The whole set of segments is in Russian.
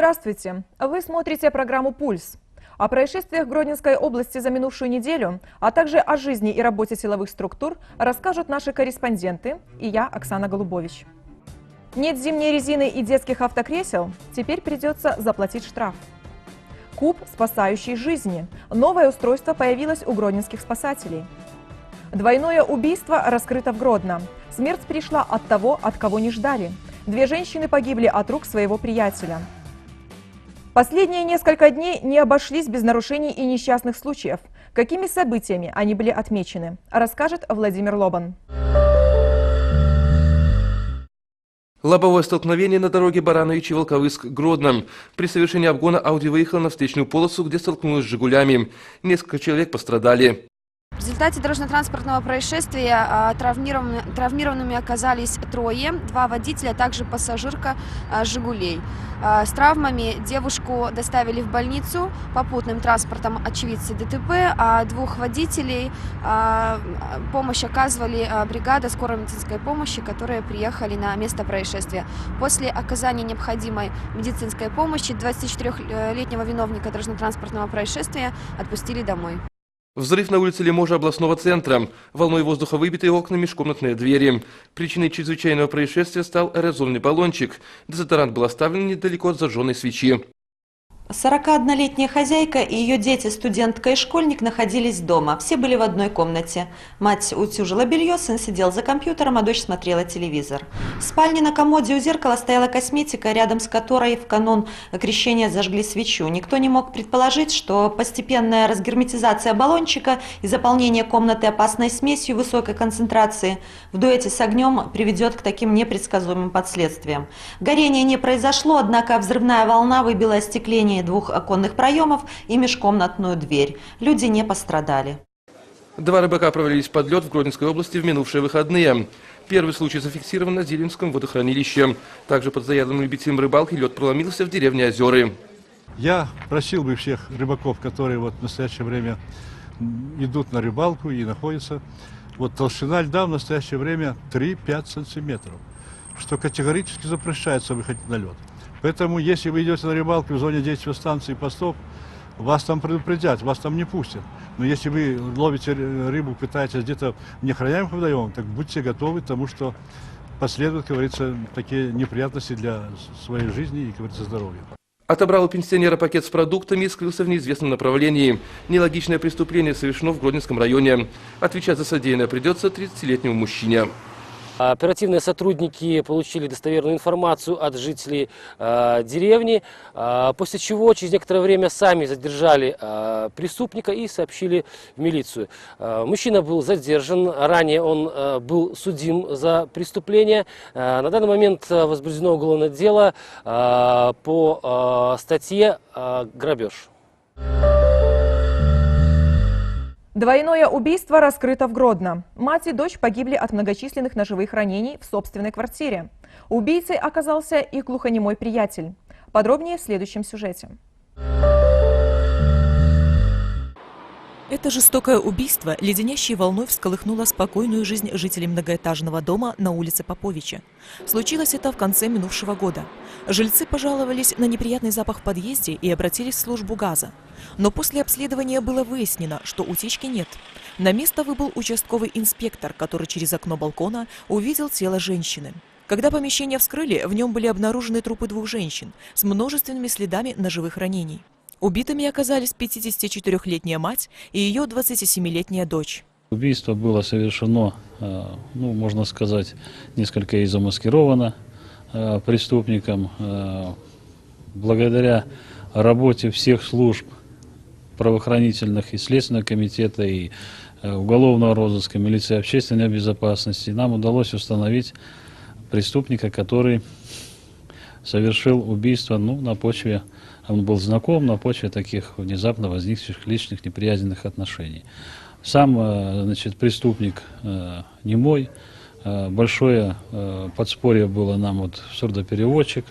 Здравствуйте! Вы смотрите программу «Пульс». О происшествиях Гродненской области за минувшую неделю, а также о жизни и работе силовых структур расскажут наши корреспонденты и я, Оксана Голубович. Нет зимней резины и детских автокресел? Теперь придется заплатить штраф. Куб, спасающий жизни. Новое устройство появилось у гродненских спасателей. Двойное убийство раскрыто в Гродно. Смерть пришла от того, от кого не ждали. Две женщины погибли от рук своего приятеля. Последние несколько дней не обошлись без нарушений и несчастных случаев. Какими событиями они были отмечены, расскажет Владимир Лобан. Лобовое столкновение на дороге Барановичи Волковыск Гродно. При совершении обгона Ауди выехала на встречную полосу, где столкнулась с «Жигулями». Несколько человек пострадали. В результате дорожно-транспортного происшествия а, травмированы- травмированными оказались трое, два водителя, а также пассажирка а, «Жигулей». А, С травмами девушку доставили в больницу, попутным транспортом очевидцы ДТП, а двух водителей помощь оказывали бригада скорой медицинской помощи, которые приехали на место происшествия. После оказания необходимой медицинской помощи 24-летнего виновника дорожно-транспортного происшествия отпустили домой. Взрыв на улице Лиможа областного центра. Волной воздуха выбиты окна межкомнатные двери. Причиной чрезвычайного происшествия стал аэрозольный баллончик. Дезодорант был оставлен недалеко от зажженной свечи. 41-летняя хозяйка и ее дети, студентка и школьник, находились дома. Все были в одной комнате. Мать утюжила белье, сын сидел за компьютером, а дочь смотрела телевизор. В спальне на комоде у зеркала стояла косметика, рядом с которой в канун крещения зажгли свечу. Никто не мог предположить, что постепенная разгерметизация баллончика и заполнение комнаты опасной смесью высокой концентрации в дуэте с огнем приведет к таким непредсказуемым последствиям. Горение не произошло, однако взрывная волна выбила остекление двух оконных проемов и межкомнатную дверь. Люди не пострадали. Два рыбака провалились под лед в Гродненской области в минувшие выходные. Первый случай зафиксирован на Зеленском водохранилище. Также под заядлым любителем рыбалки лед проломился в деревне Озеры. Я просил бы всех рыбаков, которые вот в настоящее время идут на рыбалку и находятся, вот толщина льда в настоящее время 3-5 сантиметров, что категорически запрещается выходить на лед. Поэтому, если вы идете на рыбалку в зоне действия станции постов, вас там предупредят, вас там не пустят. Но если вы ловите ры- рыбу, пытаетесь где-то в неохраняемых водоемах, так будьте готовы к тому, что последуют, как говорится, такие неприятности для своей жизни и, как говорится, здоровья. Отобрал у пенсионера пакет с продуктами и скрылся в неизвестном направлении. Нелогичное преступление совершено в Гродненском районе. Отвечать за содеянное придется 30-летнему мужчине. Оперативные сотрудники получили достоверную информацию от жителей э, деревни, э, после чего через некоторое время сами задержали э, преступника и сообщили в милицию. Э, мужчина был задержан, ранее он э, был судим за преступление. Э, на данный момент э, возбуждено уголовное дело э, по э, статье э, «Грабеж». Двойное убийство раскрыто в Гродно. Мать и дочь погибли от многочисленных ножевых ранений в собственной квартире. Убийцей оказался их глухонемой приятель. Подробнее в следующем сюжете. Это жестокое убийство леденящей волной всколыхнуло спокойную жизнь жителей многоэтажного дома на улице Поповича. Случилось это в конце минувшего года. Жильцы пожаловались на неприятный запах в подъезде и обратились в службу газа. Но после обследования было выяснено, что утечки нет. На место выбыл участковый инспектор, который через окно балкона увидел тело женщины. Когда помещение вскрыли, в нем были обнаружены трупы двух женщин с множественными следами ножевых ранений. Убитыми оказались 54-летняя мать и ее 27-летняя дочь. Убийство было совершено, э, ну, можно сказать, несколько и замаскировано э, преступником. Э, Благодаря работе всех служб правоохранительных и Следственного комитета, и уголовного розыска, милиции общественной безопасности, нам удалось установить преступника, который совершил убийство ну, на почве, он был знаком на почве таких внезапно возникших личных неприязненных отношений. Сам э, значит, преступник э, не мой. Э, Большое подспорье было нам вот сурдопереводчик,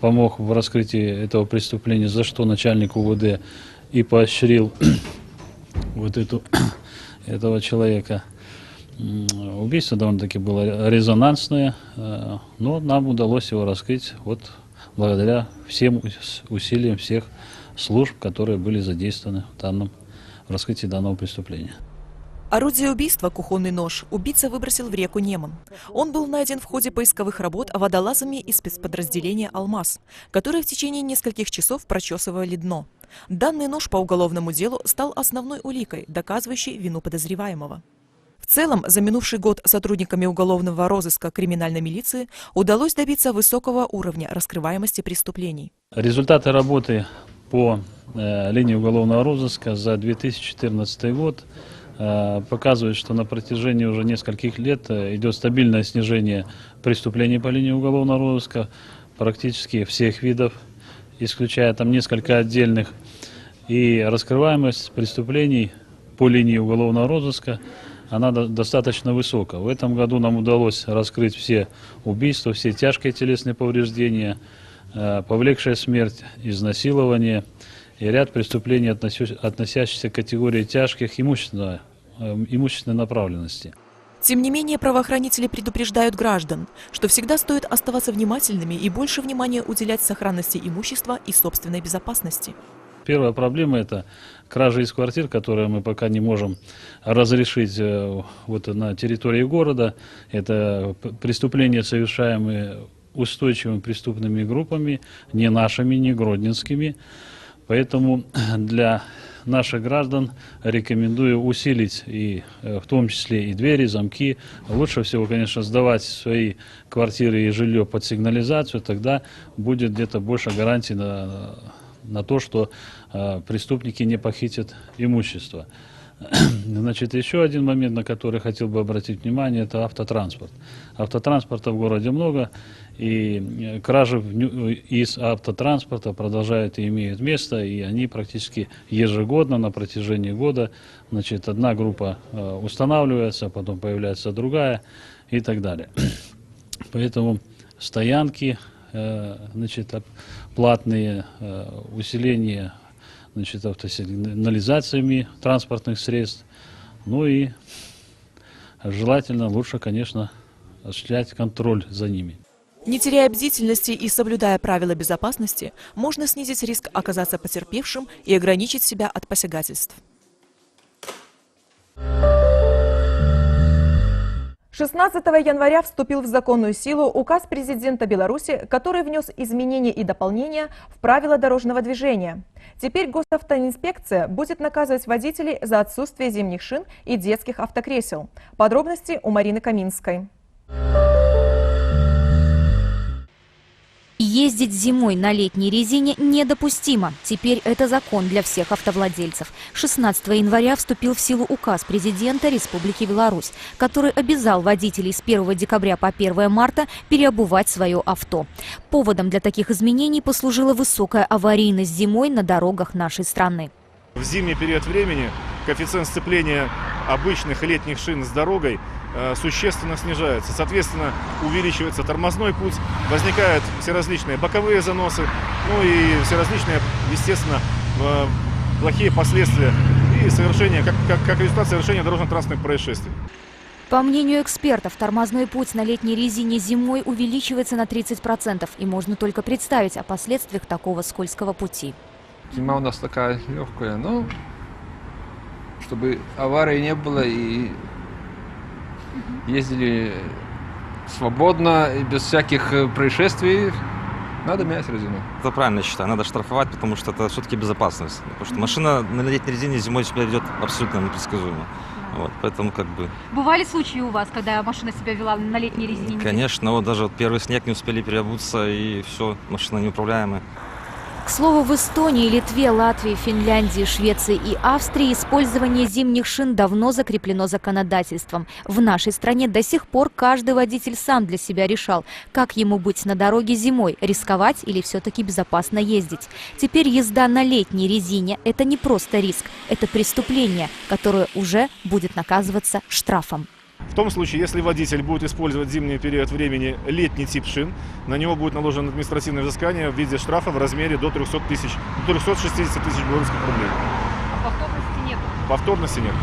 помог в раскрытии этого преступления, за что начальник УВД и поощрил вот эту, этого человека. Убийство довольно-таки было резонансное, но нам удалось его раскрыть вот благодаря всем ус- усилиям всех служб, которые были задействованы в данном в раскрытии данного преступления. Орудие убийства, кухонный нож, убийца выбросил в реку Неман. Он был найден в ходе поисковых работ водолазами из спецподразделения «Алмаз», которые в течение нескольких часов прочесывали дно. Данный нож по уголовному делу стал основной уликой, доказывающей вину подозреваемого. В целом, за минувший год сотрудниками уголовного розыска криминальной милиции удалось добиться высокого уровня раскрываемости преступлений. Результаты работы по э, линии уголовного розыска за 2014 год э, показывают, что на протяжении уже нескольких лет э, идет стабильное снижение преступлений по линии уголовного розыска практически всех видов, исключая там несколько отдельных. И раскрываемость преступлений по линии уголовного розыска она до- достаточно высока. В этом году нам удалось раскрыть все убийства, все тяжкие телесные повреждения, э, повлекшая смерть, изнасилование и ряд преступлений, относящихся к категории тяжких имущественной, э, имущественной направленности. Тем не менее, правоохранители предупреждают граждан, что всегда стоит оставаться внимательными и больше внимания уделять сохранности имущества и собственной безопасности. Первая проблема – это кража из квартир, которые мы пока не можем разрешить э, вот на территории города. Это преступления, совершаемые устойчивыми преступными группами, не нашими, не гродненскими. Поэтому для наших граждан рекомендую усилить и э, в том числе и двери, замки. Лучше всего, конечно, сдавать свои квартиры и жилье под сигнализацию, тогда будет где-то больше гарантий на, на то, что э, преступники не похитят имущество. Значит, еще один момент, на который хотел бы обратить внимание, это автотранспорт. Автотранспорта в городе много, и э, кражи ню- из автотранспорта продолжают и имеют место, и они практически ежегодно на протяжении года, значит, одна группа э, устанавливается, потом появляется другая и так далее. Поэтому стоянки, э, значит, оп- платные, э, усиление значит, автосигнализациями транспортных средств. Ну и желательно лучше, конечно, осуществлять контроль за ними. Не теряя бдительности и соблюдая правила безопасности, можно снизить риск оказаться потерпевшим и ограничить себя от посягательств. 16 января вступил в законную силу указ президента Беларуси, который внес изменения и дополнения в правила дорожного движения. Теперь госавтоинспекция будет наказывать водителей за отсутствие зимних шин и детских автокресел. Подробности у Марины Каминской. Ездить зимой на летней резине недопустимо. Теперь это закон для всех автовладельцев. 16 января вступил в силу указ президента Республики Беларусь, который обязал водителей с 1 декабря по 1 марта переобувать свое авто. Поводом для таких изменений послужила высокая аварийность зимой на дорогах нашей страны. В зимний период времени коэффициент сцепления обычных летних шин с дорогой существенно снижается. Соответственно, увеличивается тормозной путь, возникают всеразличные боковые заносы, ну и всеразличные, естественно, э, плохие последствия и совершение, как, как, как результат совершения дорожно-транспортных происшествий. По мнению экспертов, тормозной путь на летней резине зимой увеличивается на 30%, и можно только представить о последствиях такого скользкого пути. Зима у нас такая легкая, но чтобы аварий не было и ездили свободно и без всяких э, происшествий, надо менять резину. Это правильно считаю, надо штрафовать, потому что это все-таки безопасность. Потому что машина на летней резине зимой себя ведет абсолютно непредсказуемо. Вот, поэтому как бы, Бывали случаи у вас, когда машина себя вела на летней резине? конечно, вот даже вот первый снег не успели переобуться, и все, машина неуправляемая. К слову, в Эстонии, Литве, Латвии, Финляндии, Швеции и Австрии использование зимних шин давно закреплено законодательством. В нашей стране до сих пор каждый водитель сам для себя решал, как ему быть на дороге зимой, рисковать или все-таки безопасно ездить. Теперь езда на летней резине – это не просто риск, это преступление, которое уже будет наказываться штрафом. В том случае, если водитель будет использовать зимний период времени летний тип шин, на него будет наложено административное взыскание в виде штрафа в размере до 300 тысяч, до 360 тысяч белорусских рублей. Повторности нет. Повторности нет.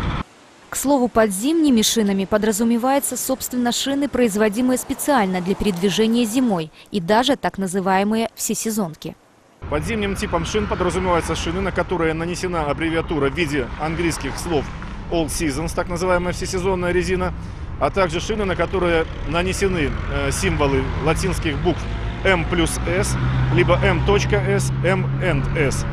К слову, под зимними шинами подразумевается, собственно, шины, производимые специально для передвижения зимой, и даже так называемые всесезонки. Под зимним типом шин подразумеваются шины, на которые нанесена аббревиатура в виде английских слов All Seasons, так называемая всесезонная резина, а также шины, на которые нанесены э, символы латинских букв M плюс S, либо M.S, M and S.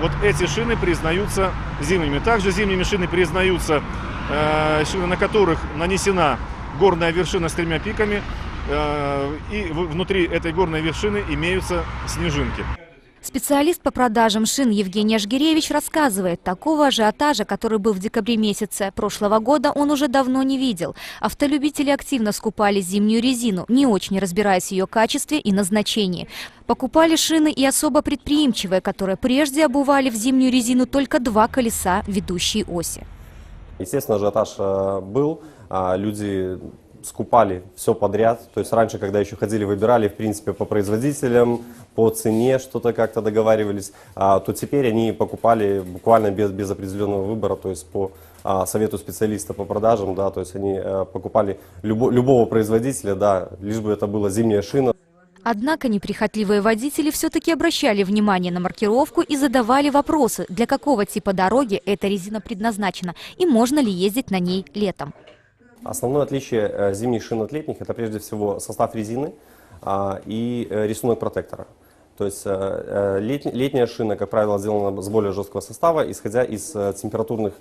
Вот эти шины признаются зимними. Также зимними шины признаются э, шины, на которых нанесена горная вершина с тремя пиками, э, и внутри этой горной вершины имеются снежинки. Специалист по продажам шин Евгений Ажгиревич рассказывает, такого ажиотажа, который был в декабре месяце прошлого года, он уже давно не видел. Автолюбители активно скупали зимнюю резину, не очень разбираясь в ее качестве и назначении. Покупали шины и особо предприимчивые, которые прежде обували в зимнюю резину только два колеса ведущей оси. Естественно, ажиотаж э, был, а, люди скупали все подряд. То есть раньше, когда еще ходили, выбирали, в принципе, по производителям, по цене что-то как-то договаривались, а, то теперь они покупали буквально без, без определенного выбора, то есть по а, совету специалиста по продажам, да, то есть они э, покупали любо- любого производителя, да, лишь бы это была зимняя шина, Однако неприхотливые водители все-таки обращали внимание на маркировку и задавали вопросы, для какого типа дороги эта резина предназначена и можно ли ездить на ней летом. Основное отличие э, зимних шин от летних это прежде всего состав резины а, и э, рисунок протектора. То есть э, э, летня- летняя шина, как правило, сделана с более жесткого состава, исходя из э, температурных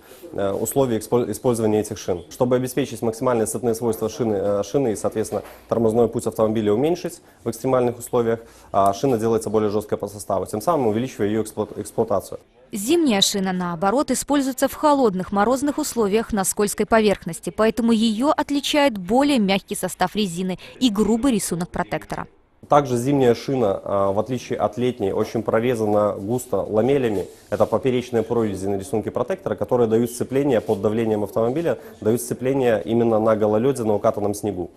условий использования этих шин. Чтобы обеспечить максимальные цепные свойства шины, шины и, соответственно, тормозной путь автомобиля уменьшить в экстремальных условиях, а, шина делается более жесткой по составу, тем самым увеличивая ее эксплуат- эксплуатацию. Зимняя шина, наоборот, используется в холодных морозных условиях на скользкой поверхности, поэтому ее отличает более мягкий состав резины и грубый рисунок протектора. Также зимняя шина, а, в отличие от летней, очень прорезана густо ламелями. Это поперечные прорези на рисунке протектора, которые дают сцепление под давлением автомобиля, дают сцепление именно на гололеде, на укатанном снегу.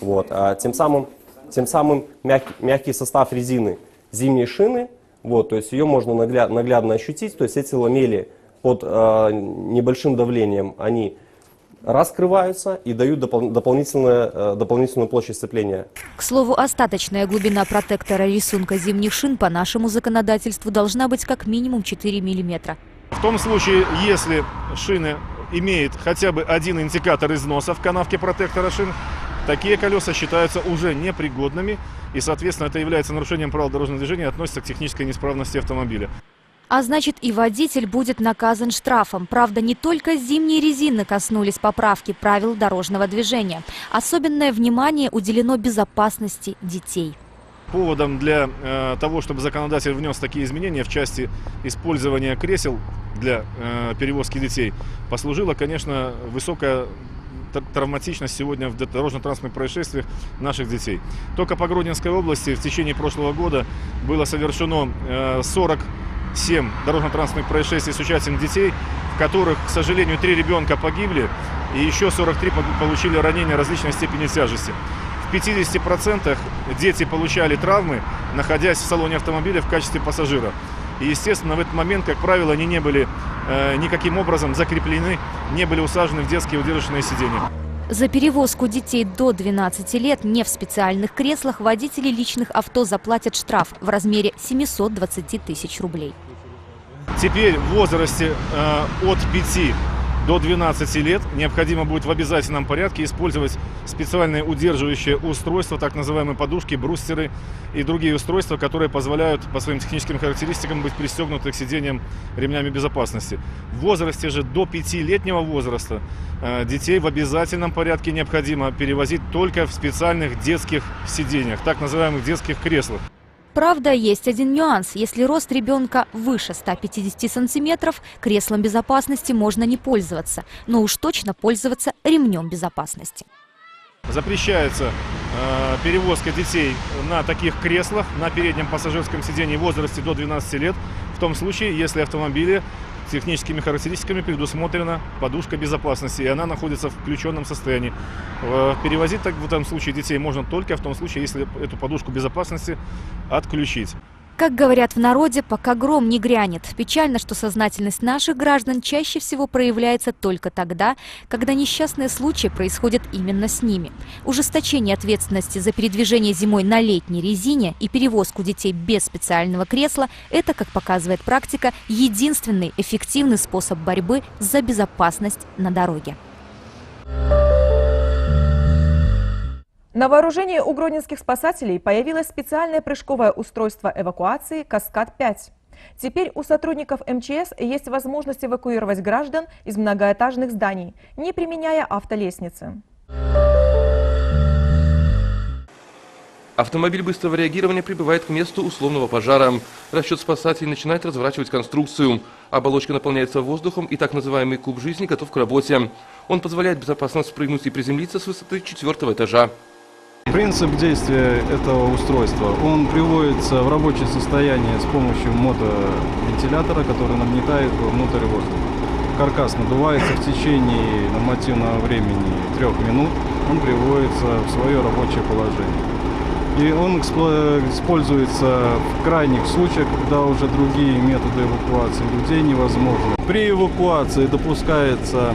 Вот. а Тем самым, тем самым мягкий, мягкий состав резины зимней шины, вот, то есть ее можно нагля- наглядно ощутить, то есть эти ламели под а, небольшим давлением, они раскрываются и дают допол- дополнительное, э, дополнительную площадь сцепления. К слову, остаточная глубина протектора рисунка зимних шин по нашему законодательству должна быть как минимум 4 миллиметра. В том случае, если шины имеет хотя бы один индикатор износа в канавке протектора шин, такие колеса считаются уже непригодными, и, соответственно, это является нарушением правил дорожного движения и относится к технической неисправности автомобиля. А значит, и водитель будет наказан штрафом. Правда, не только зимние резины коснулись поправки правил дорожного движения. Особенное внимание уделено безопасности детей. Поводом для э, того, чтобы законодатель внес такие изменения в части использования кресел для э, перевозки детей, послужила, конечно, высокая травматичность сегодня в дорожно-транспортных происшествиях наших детей. Только по Гродненской области в течение прошлого года было совершено э, 40 7 дорожно-транспортных происшествий с участием детей, в которых, к сожалению, 3 ребенка погибли и еще 43 получили ранения различной степени тяжести. В 50% дети получали травмы, находясь в салоне автомобиля в качестве пассажира. И, естественно, в этот момент, как правило, они не были э, никаким образом закреплены, не были усажены в детские удерживающие сиденья. За перевозку детей до 12 лет не в специальных креслах водители личных авто заплатят штраф в размере 720 тысяч рублей. Теперь в возрасте э, от 5 до 12 лет необходимо будет в обязательном порядке использовать специальные удерживающие устройства, так называемые подушки, брустеры и другие устройства, которые позволяют по своим техническим характеристикам быть пристегнуты к сиденьям ремнями безопасности. В возрасте же до 5-летнего возраста э, детей в обязательном порядке необходимо перевозить только в специальных детских сиденьях, так называемых детских креслах. Правда, есть один нюанс. Если рост ребенка выше 150 сантиметров, креслом безопасности можно не пользоваться, но уж точно пользоваться ремнем безопасности. Запрещается э, перевозка детей на таких креслах на переднем пассажирском сидении в возрасте до 12 лет, в том случае, если автомобиле техническими характеристиками предусмотрена подушка безопасности, и она находится в включенном состоянии. Э, перевозить так в этом случае детей можно только в том случае, если эту подушку безопасности отключить. Как говорят в народе, пока гром не грянет. Печально, что сознательность наших граждан чаще всего проявляется только тогда, когда несчастные случаи происходят именно с ними. Ужесточение ответственности за передвижение зимой на летней резине и перевозку детей без специального кресла – это, как показывает практика, единственный эффективный способ борьбы за безопасность на дороге. На вооружении у гродненских спасателей появилось специальное прыжковое устройство эвакуации «Каскад-5». Теперь у сотрудников МЧС есть возможность эвакуировать граждан из многоэтажных зданий, не применяя автолестницы. Автомобиль быстрого реагирования прибывает к месту условного пожара. Расчет спасателей начинает разворачивать конструкцию. Оболочка наполняется воздухом, и так называемый куб жизни готов к работе. Он позволяет безопасно спрыгнуть и приземлиться с высоты четвертого этажа. Принцип действия этого устройства, он приводится в рабочее состояние с помощью мотовентилятора, который нагнетает внутрь воздух. Каркас надувается в течение нормативного времени трех минут, он приводится в свое рабочее положение. И он используется в крайних случаях, когда уже другие методы эвакуации людей невозможны. При эвакуации допускается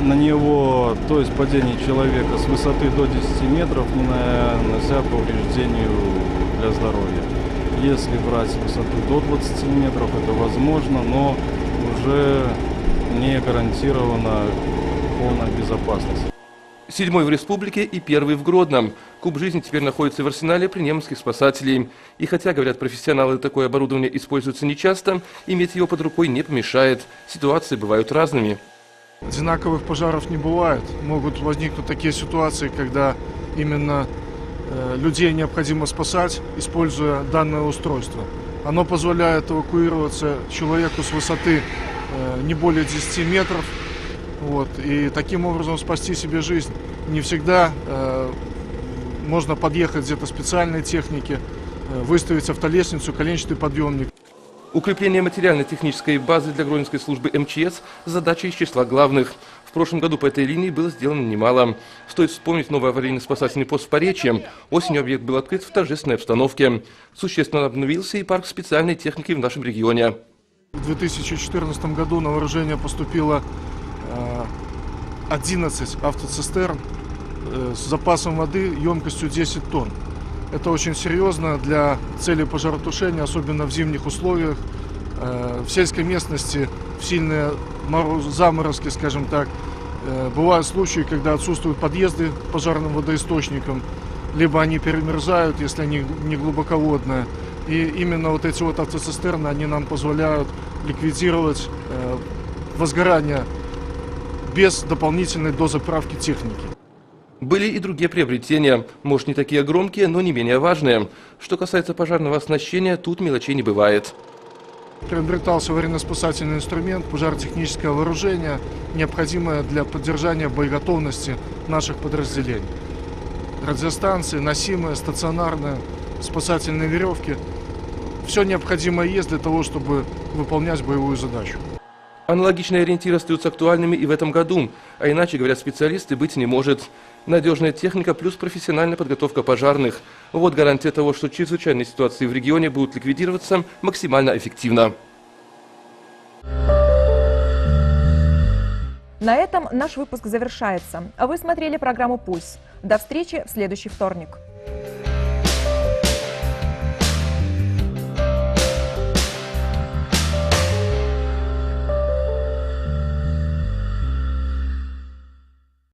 на него, то есть падение человека с высоты до 10 метров, не нанося повреждению для здоровья. Если брать высоту до 20 метров, это возможно, но уже не гарантирована полная безопасность. Седьмой в республике и первый в Гродном. Куб жизни теперь находится в арсенале при немецких спасателей. И хотя, говорят профессионалы, такое оборудование используется нечасто, иметь его под рукой не помешает. Ситуации бывают разными. Одинаковых пожаров не бывает. Могут возникнуть такие ситуации, когда именно э, людей необходимо спасать, используя данное устройство. Оно позволяет эвакуироваться человеку с высоты э, не более 10 метров, вот, и таким образом спасти себе жизнь. Не всегда э, можно подъехать где-то специальной техники, э, выставить автолестницу, коленчатый подъемник. Укрепление материально-технической базы для Гродненской службы МЧС – задача из числа главных. В прошлом году по этой линии было сделано немало. Стоит вспомнить новый аварийно-спасательный пост в Поречье. Осенью объект был открыт в торжественной обстановке. Существенно обновился и парк специальной техники в нашем регионе. В 2014 году на вооружение поступило 11 автоцистерн э, с запасом воды емкостью 10 тонн. Это очень серьезно для цели пожаротушения, особенно в зимних условиях. Э, в сельской местности в сильные заморозки, скажем так, э, бывают случаи, когда отсутствуют подъезды к пожарным водоисточникам, либо они перемерзают, если они не глубоководные. И именно вот эти вот автоцистерны, они нам позволяют ликвидировать возгорание без дополнительной дозаправки техники. Были и другие приобретения, может не такие громкие, но не менее важные. Что касается пожарного оснащения, тут мелочей не бывает. Приобретался аварийно-спасательный инструмент, пожаротехническое вооружение, необходимое для поддержания боеготовности наших подразделений. Радиостанции, носимые, стационарные, спасательные веревки. Все необходимое есть для того, чтобы выполнять боевую задачу. Аналогичные ориентиры остаются актуальными и в этом году, а иначе, говорят специалисты, быть не может. Надежная техника плюс профессиональная подготовка пожарных. Вот гарантия того, что чрезвычайные ситуации в регионе будут ликвидироваться максимально эффективно. На этом наш выпуск завершается. Вы смотрели программу «Пульс». До встречи в следующий вторник.